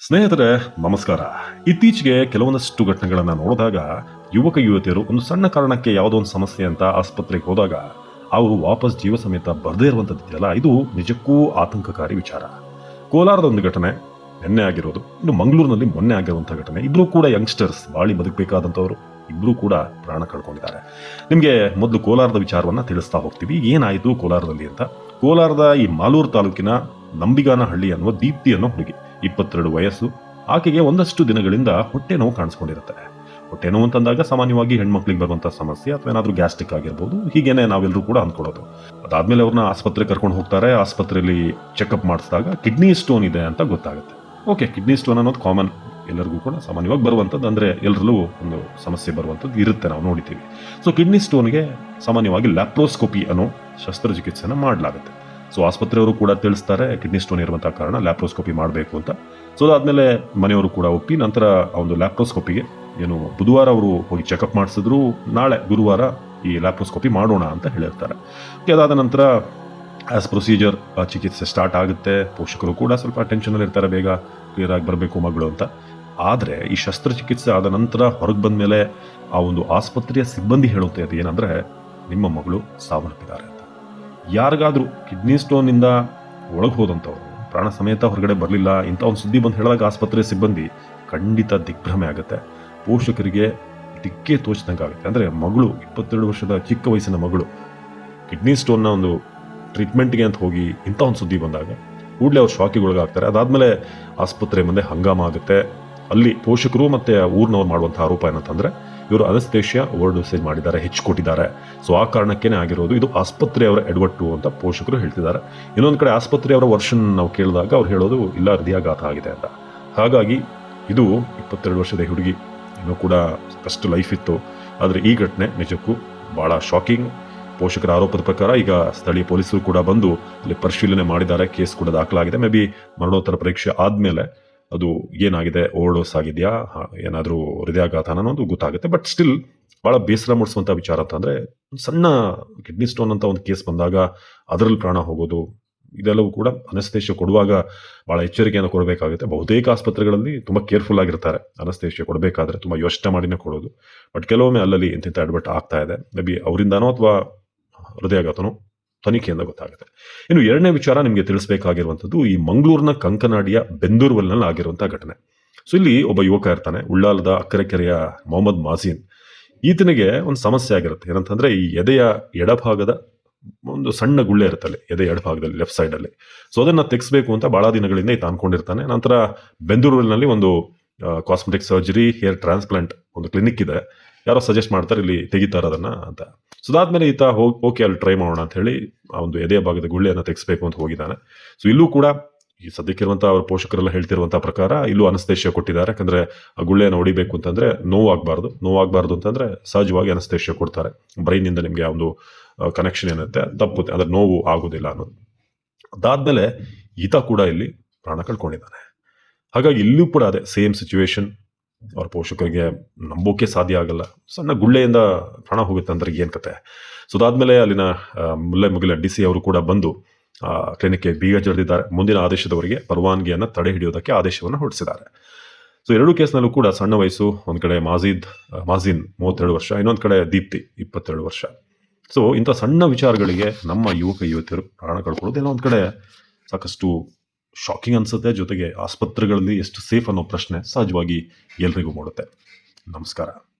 ಸ್ನೇಹಿತರೆ, ನಮಸ್ಕಾರ. ಇತ್ತೀಚೆಗೆ ಕೆಲವೊಂದಷ್ಟು ಘಟನೆಗಳನ್ನು ನೋಡಿದಾಗ ಯುವಕ ಯುವತಿಯರು ಒಂದು ಸಣ್ಣ ಕಾರಣಕ್ಕೆ ಯಾವುದೋ ಒಂದು ಸಮಸ್ಯೆ ಅಂತ ಆಸ್ಪತ್ರೆಗೆ ಹೋದಾಗ ಅವರು ವಾಪಸ್ ಜೀವ ಸಮೇತ ಬರದೇ ಇರುವಂಥದ್ದು ಇದೆಯಲ್ಲ, ಇದು ನಿಜಕ್ಕೂ ಆತಂಕಕಾರಿ ವಿಚಾರ. ಕೋಲಾರದ ಒಂದು ಘಟನೆ, ನಿನ್ನೆ ಆಗಿರೋದು ಇನ್ನು ಮಂಗಳೂರಿನಲ್ಲಿ ಮೊನ್ನೆ ಆಗಿರುವಂಥ ಘಟನೆ. ಇಬ್ರು ಕೂಡ ಯಂಗ್ಸ್ಟರ್ಸ್ ಬಾಳಿ ಬದುಕಬೇಕಾದಂಥವ್ರು. ಇಬ್ಬರೂ ಕೂಡ ಪ್ರಾಣ ಕಳ್ಕೊಂಡಿದ್ದಾರೆ. ನಿಮಗೆ ಮೊದಲು ಕೋಲಾರದ ವಿಚಾರವನ್ನ ತಿಳಿಸ್ತಾ ಹೋಗ್ತೀವಿ. ಏನಾಯಿತು ಕೋಲಾರದಲ್ಲಿ ಅಂತ? ಕೋಲಾರದ ಈ ಮಾಲೂರು ತಾಲೂಕಿನ ನಂಬಿಗಾನ ಹಳ್ಳಿ ಅನ್ನುವ ದೀಪ್ತಿ ಅನ್ನೋ ಹುಡುಗಿ. ಇಪ್ಪತ್ತೆರಡು ವಯಸ್ಸು, ಆಕೆಗೆ ಒಂದಷ್ಟು ದಿನಗಳಿಂದ ಹೊಟ್ಟೆ ನೋವು ಕಾಣಿಸ್ಕೊಂಡಿರುತ್ತೆ ಹೊಟ್ಟೆ ನೋವು ಅಂತಂದಾಗ ಸಾಮಾನ್ಯವಾಗಿ ಹೆಣ್ಮಕ್ಳಿಗೆ ಬರುವಂಥ ಸಮಸ್ಯೆ ಅಥವಾ ಏನಾದರೂ ಗ್ಯಾಸ್ಟ್ರಿಕ್ ಆಗಿರ್ಬೋದು, ಹೀಗೇನೆ ನಾವೆಲ್ಲರೂ ಕೂಡ ಅಂದ್ಕೊಳ್ಳೋದು. ಅದಾದ್ಮೇಲೆ ಅವ್ರನ್ನ ಆಸ್ಪತ್ರೆಗೆ ಕರ್ಕೊಂಡು ಹೋಗ್ತಾರೆ, ಆಸ್ಪತ್ರೆಯಲ್ಲಿ ಚೆಕಪ್ ಮಾಡಿಸಿದಾಗ ಕಿಡ್ನಿ ಸ್ಟೋನ್ ಇದೆ ಅಂತ ಗೊತ್ತಾಗುತ್ತೆ. ಓಕೆ, ಕಿಡ್ನಿ ಸ್ಟೋನ್ ಅನ್ನೋದು ಕಾಮನ್, ಎಲ್ಲರಿಗೂ ಕೂಡ ಸಾಮಾನ್ಯವಾಗಿ ಬರುವಂಥದ್ದು, ಅಂದರೆ ಎಲ್ಲರಲ್ಲೂ ಒಂದು ಸಮಸ್ಯೆ ಬರುವಂಥದ್ದು ಇರುತ್ತೆ ನಾವು ನೋಡಿದ್ದೀವಿ. ಸೊ, ಕಿಡ್ನಿ ಸ್ಟೋನ್ಗೆ ಸಾಮಾನ್ಯವಾಗಿ ಲ್ಯಾಪ್ರೋಸ್ಕೋಪಿ ಅನ್ನೋ ಶಸ್ತ್ರಚಿಕಿತ್ಸೆನ ಮಾಡಲಾಗುತ್ತೆ. ಸೊ ಆಸ್ಪತ್ರೆಯವರು ಕೂಡ ತಿಳಿಸ್ತಾರೆ, ಕಿಡ್ನಿ ಸ್ಟೋನ್ ಇರುವಂಥ ಕಾರಣ ಲ್ಯಾಪ್ರೋಸ್ಕೋಪಿ ಮಾಡಬೇಕು ಅಂತ. ಸೊ ಅದಾದಮೇಲೆ ಮನೆಯವರು ಕೂಡ ಒಪ್ಪಿ ನಂತರ ಆ ಒಂದು ಲ್ಯಾಪ್ರೋಸ್ಕೋಪಿಗೆ ಏನು ಬುಧವಾರ ಅವರು ಹೋಗಿ ಚೆಕಪ್ ಮಾಡಿಸಿದ್ರು, ನಾಳೆ ಗುರುವಾರ ಈ ಲ್ಯಾಪ್ರೋಸ್ಕೋಪಿ ಮಾಡೋಣ ಅಂತ ಹೇಳಿರ್ತಾರೆ. ಅದಾದ ನಂತರ ಆಸ್ ಪ್ರೊಸೀಜರ್ ಚಿಕಿತ್ಸೆ ಸ್ಟಾರ್ಟ್ ಆಗುತ್ತೆ. ಪೋಷಕರು ಕೂಡ ಸ್ವಲ್ಪ ಟೆನ್ಷನಲ್ಲಿ ಇರ್ತಾರೆ, ಬೇಗ ಕ್ಲಿಯರ್ ಆಗಿ ಬರಬೇಕು ಮಗಳು ಅಂತ. ಆದರೆ ಈ ಶಸ್ತ್ರಚಿಕಿತ್ಸೆ ಆದ ನಂತರ ಹೊರಗೆ ಬಂದ ಮೇಲೆ ಆ ಒಂದು ಆಸ್ಪತ್ರೆಯ ಸಿಬ್ಬಂದಿ ಹೇಳುತ್ತೆ ಅದು ಏನಂದ್ರೆ ನಿಮ್ಮ ಮಗಳು ಸಾವನ್ನಪ್ಪಿದ್ದಾರೆ ಯಾರಿಗಾದ್ರೂ ಕಿಡ್ನಿ ಸ್ಟೋನಿಂದ ಒಳಗೆ ಹೋದಂಥವ್ರು, ಪ್ರಾಣ ಸಮೇತ ಹೊರಗಡೆ ಬರಲಿಲ್ಲ, ಇಂಥ ಒಂದು ಸುದ್ದಿ ಬಂದು ಹೇಳಿದಾಗ ಆಸ್ಪತ್ರೆ ಸಿಬ್ಬಂದಿ ಖಂಡಿತ ದಿಗ್ಭ್ರಮೆ ಆಗುತ್ತೆ. ಪೋಷಕರಿಗೆ ದಿಕ್ಕೇ ತೋಚಿದಂಗೆ ಆಗುತ್ತೆ. ಅಂದರೆ ಮಗಳು, ಇಪ್ಪತ್ತೆರಡು ವರ್ಷದ ಚಿಕ್ಕ ವಯಸ್ಸಿನ ಮಗಳು ಕಿಡ್ನಿ ಸ್ಟೋನ್ನ ಒಂದು ಟ್ರೀಟ್ಮೆಂಟ್ಗೆ ಅಂತ ಹೋಗಿ ಇಂಥ ಒಂದು ಸುದ್ದಿ ಬಂದಾಗ ಕೂಡಲೇ ಅವ್ರು ಶಾಕಿಗೆ ಒಳಗಾಗ್ತಾರೆ. ಅದಾದಮೇಲೆ ಆಸ್ಪತ್ರೆ ಮುಂದೆ ಹಂಗಾಮ ಆಗುತ್ತೆ. ಅಲ್ಲಿ ಪೋಷಕರು ಮತ್ತು ಊರಿನವ್ರು ಮಾಡುವಂಥ ಆರೋಪ ಏನಂತಂದರೆ ಇವರು ಅನಸ್ತೇಷಿಯಾ ಓವರ್ ಡೋಸೇಜ್ ಮಾಡಿದ್ದಾರೆ ಹೆಚ್ಚು ಕೊಟ್ಟಿದ್ದಾರೆ. ಸೊ ಆ ಕಾರಣಕ್ಕೇನೆ ಆಗಿರೋದು, ಇದು ಆಸ್ಪತ್ರೆಯವರ ಎಡವಟ್ಟು ಅಂತ ಪೋಷಕರು ಹೇಳ್ತಿದ್ದಾರೆ. ಇನ್ನೊಂದು ಕಡೆ ಆಸ್ಪತ್ರೆಯವರ ವರ್ಷನ್ ನಾವು ಕೇಳಿದಾಗ ಅವ್ರು ಹೇಳೋದು, ಇಲ್ಲ, ಹೃದಯಾಘಾತ ಆಗಿದೆ ಅಂತ. ಹಾಗಾಗಿ, ಇದು ಇಪ್ಪತ್ತೆರಡು ವರ್ಷದ ಹುಡುಗಿ, ಇನ್ನೂ ಕೂಡ ಸಾಕಷ್ಟು ಲೈಫ್ ಇತ್ತು. ಆದರೆ ಈ ಘಟನೆ ನಿಜಕ್ಕೂ ಭಾಳ ಶಾಕಿಂಗ್. ಪೋಷಕರ ಆರೋಪದ ಪ್ರಕಾರ ಈಗ ಸ್ಥಳೀಯ ಪೊಲೀಸರು ಕೂಡ ಬಂದು ಅಲ್ಲಿ ಪರಿಶೀಲನೆ ಮಾಡಿದ್ದಾರೆ, ಕೇಸ್ ಕೂಡ ದಾಖಲಾಗಿದೆ. ಮೇ ಬಿ ಮರಣೋತ್ತರ ಪರೀಕ್ಷೆ ಆದಮೇಲೆ ಅದು ಏನಾಗಿದೆ, ಓವರ್ಡೋಸ್ ಆಗಿದೆಯಾ? ಏನಾದರೂ ಹೃದಯಾಘಾತ ಅನ್ನೋದು ಗೊತ್ತಾಗುತ್ತೆ. ಬಟ್ ಸ್ಟಿಲ್ ಭಾಳ ಬೇಸರ ಮೂಡಿಸುವಂಥ ವಿಚಾರ ಅಂತಂದರೆ ಸಣ್ಣ ಕಿಡ್ನಿ ಸ್ಟೋನ್ ಅಂತ ಒಂದು ಕೇಸ್ ಬಂದಾಗ ಅದರಲ್ಲಿ ಪ್ರಾಣ ಹೋಗೋದು, ಇದೆಲ್ಲವೂ ಕೂಡ ಅನಸ್ತೇಶ ಕೊಡುವಾಗ ಭಾಳ ಎಚ್ಚರಿಕೆಯನ್ನು ಕೊಡಬೇಕಾಗುತ್ತೆ. ಬಹುತೇಕ ಆಸ್ಪತ್ರೆಗಳಲ್ಲಿ ತುಂಬ ಕೇರ್ಫುಲ್ ಆಗಿರ್ತಾರೆ. ಅನಸ್ತೇಶ ಕೊಡಬೇಕಾದ್ರೆ ತುಂಬ ಯೋಚನೆ ಮಾಡಿನೇ ಕೊಡೋದು. ಬಟ್ ಕೆಲವೊಮ್ಮೆ ಅಲ್ಲಲ್ಲಿ ಇಂತಿಂಥ ಅಡ್ವರ್ಟ್ ಆಗ್ತಾ ಇದೆ. ಮೇ ಬಿ ಅವರಿಂದನೋ ಅಥವಾ ಹೃದಯಾಘಾತನೋ? ತನಿಖೆಯಿಂದ ಗೊತ್ತಾಗುತ್ತೆ. ಇನ್ನು ಎರಡನೇ ವಿಚಾರ ನಿಮಗೆ ತಿಳಿಸಬೇಕಾಗಿರುವಂಥದ್ದು ಈ ಮಂಗಳೂರಿನ ಕಂಕನಾಡಿಯ ಬೆಂದೂರ್ವಲ್ನಲ್ಲಿ ಆಗಿರುವಂಥ ಘಟನೆ. ಸೊ ಇಲ್ಲಿ ಒಬ್ಬ ಯುವಕ ಇರ್ತಾನೆ, ಉಳ್ಳಾಲದ ಅಕ್ಕರೆಕೆರೆಯ ಮೊಹಮ್ಮದ್ ಮಾಸೀನ್. ಈತನಿಗೆ ಒಂದು ಸಮಸ್ಯೆ ಆಗಿರುತ್ತೆ. ಏನಂತಂದ್ರೆ ಈ ಎದೆಯ ಎಡಭಾಗದ ಒಂದು ಸಣ್ಣ ಗುಳ್ಳೆ ಇರುತ್ತಲ್ಲಿ ಎದೆ ಎಡಭಾಗದಲ್ಲಿ ಲೆಫ್ಟ್ ಸೈಡಲ್ಲಿ ಸೊ ಅದನ್ನ ತೆಗೆಸಬೇಕು ಅಂತ ಬಹಳ ದಿನಗಳಿಂದ ಈತ ಅನ್ಕೊಂಡಿರ್ತಾನೆ ನಂತರ ಬೆಂದೂರಿನಲ್ಲಿ ಒಂದು ಕಾಸ್ಮೆಟಿಕ್ ಸರ್ಜರಿ ಹೇರ್ ಟ್ರಾನ್ಸ್ಪ್ಲಾಂಟ್ ಒಂದು ಕ್ಲಿನಿಕ್ ಇದೆ. ಯಾರೋ ಸಜೆಸ್ಟ್ ಮಾಡ್ತಾರೆ, ಇಲ್ಲಿ ತೆಗಿತಾರೆ ಅದನ್ನ ಅಂತ. ಸೊ ಅದಾದ್ಮೇಲೆ ಈತ ಹೋಗಿ ಓಕೆ, ಅಲ್ಲಿ ಟ್ರೈ ಮಾಡೋಣ ಅಂತ ಹೇಳಿ ಆ ಒಂದು ಎದೆಯ ಭಾಗದ ಗುಳ್ಳೆಯನ್ನು ತೆಗೆಸಬೇಕು ಅಂತ ಹೋಗಿದ್ದಾನೆ. ಸೊ ಇಲ್ಲೂ ಕೂಡ ಈ ಸದ್ಯಕ್ಕಿರುವಂಥ ಅವ್ರ ಪೋಷಕರೆಲ್ಲ ಹೇಳ್ತಿರುವಂಥ ಪ್ರಕಾರ ಇಲ್ಲೂ ಅನಸ್ತೇಶ್ಯ ಕೊಟ್ಟಿದ್ದಾರೆ. ಯಾಕಂದ್ರೆ ಆ ಗುಳ್ಳೆಯನ್ನು ಹೊಡಿಬೇಕು ಅಂತಂದ್ರೆ ನೋವಾಗಬಾರ್ದು. ನೋವಾಗಬಾರ್ದು ಅಂತಂದ್ರೆ ಸಹಜವಾಗಿ ಅನಸ್ತೇಶ್ಯ ಕೊಡ್ತಾರೆ. ಬ್ರೈನಿಂದ ನಿಮಗೆ ಒಂದು ಕನೆಕ್ಷನ್ ಏನಿರುತ್ತೆ ತಪ್ಪುತ್ತೆ. ಅದರ ನೋವು ಆಗೋದಿಲ್ಲ ಅನ್ನೋದು. ಅದಾದ್ಮೇಲೆ ಈತ ಕೂಡ ಇಲ್ಲಿ ಪ್ರಾಣ ಕಳ್ಕೊಂಡಿದ್ದಾನೆ. ಹಾಗಾಗಿ ಇಲ್ಲೂ ಕೂಡ ಅದೇ ಸೇಮ್ ಸಿಚುವೇಶನ್ ಅವ್ರ ಪೋಷಕರಿಗೆ ನಂಬೋಕೆ ಸಾಧ್ಯ ಆಗಲ್ಲ. ಸಣ್ಣ ಗುಳ್ಳೆಯಿಂದ ಪ್ರಾಣ ಹೋಗುತ್ತೆ ಅಂದ್ರೆ ಏನು ಕತೆ. ಸೊ ಅದಾದ್ಮೇಲೆ ಅಲ್ಲಿನ ಮುಲ್ಲೆ ಮುಗಿಲ ಡಿ ಸಿ ಅವರು ಕೂಡ ಬಂದು ಕ್ಲಿನಿಕ್ಗೆ ಬೀಗ ಜಡಿದಿದ್ದಾರೆ. ಮುಂದಿನ ಆದೇಶದವರಿಗೆ ಪರವಾನಗಿಯನ್ನು ತಡೆ ಹಿಡಿಯೋದಕ್ಕೆ ಆದೇಶವನ್ನು ಹೊರಡಿಸಿದ್ದಾರೆ. ಸೊ ಎರಡು ಕೇಸ್ನಲ್ಲೂ ಕೂಡ ಸಣ್ಣ ವಯಸ್ಸು, ಒಂದು ಕಡೆ ಮಾಜೀದ್ ಮಾಜೀನ್ ಮೂವತ್ತೆರಡು ವರ್ಷ, ಇನ್ನೊಂದು ಕಡೆ ದೀಪ್ತಿ ಇಪ್ಪತ್ತೆರಡು ವರ್ಷ. ಸೊ ಇಂಥ ಸಣ್ಣ ವಿಚಾರಗಳಿಗೆ ನಮ್ಮ ಯುವಕ ಯುವತಿಯರು ಪ್ರಾಣ ಕಳ್ಕೊಳ್ಳೋದು ಏನೋ ಒಂದು ಕಡೆ ಸಾಕಷ್ಟು ಶಾಕಿಂಗ್ ಅನ್ಸುತ್ತೆ. ಜೊತೆಗೆ ಆಸ್ಪತ್ರೆಗಳಲ್ಲಿ ಎಷ್ಟು ಸೇಫ್ ಅನ್ನೋ ಪ್ರಶ್ನೆ ಸಹಜವಾಗಿ ಎಲ್ರಿಗೂ ಮೂಡುತ್ತೆ. ನಮಸ್ಕಾರ.